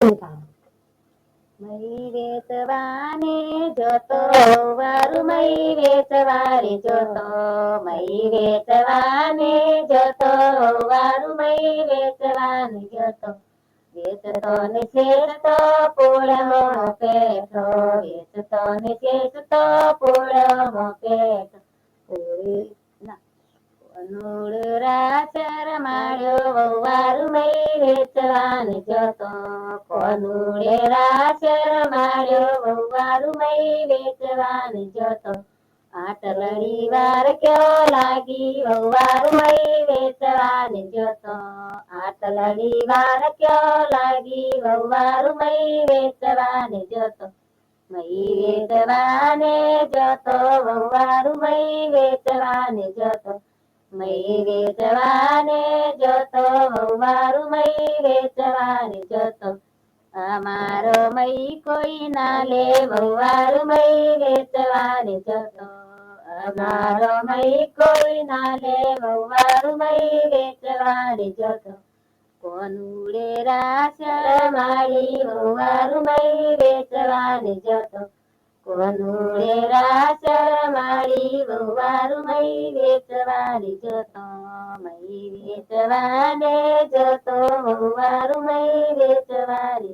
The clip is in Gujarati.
મઈ વેચવાને જોતો વારું મઈ વેચવારે જોતો મઈ વેચવાને જોતો વારું મઈ વેચવાને જોતો વેચતો ને શેરતો પૂળમો પેઠો વેચતો ને શેરતો પૂળમો પેઠો પૂળી ના માળ્યો મઈ વેચવાને જતો કોનુડે રાચર માર્યો વવારું મઈ વેચવાને જતો. આટલડી વાર કયો લાગી વવારું મઈ વેચવાને જતો. આટલડી વાર કયો લાગી વવારું મઈ વેચવાને જતો. મઈ વેચવાને જતો વવારું મઈ વેચવાને જોતો. મઈ વેચવાને જોતો વવારું મઈ વેચવાને જોતો અમારો મઈ કોઈ ના લે વવારું મઈ વેચવાને જોતો અમારો મઈ કોઈ ના લે વવારું મઈ વેચવાને જોતો કોનુડે રાસ માળી વવારું મઈ વેચવાને જોતો કોનુડે રાસ માળી વવારું મઈ વેચવાની જોતો મઈ વેચવાને જોતો મય મઈ વેચવાને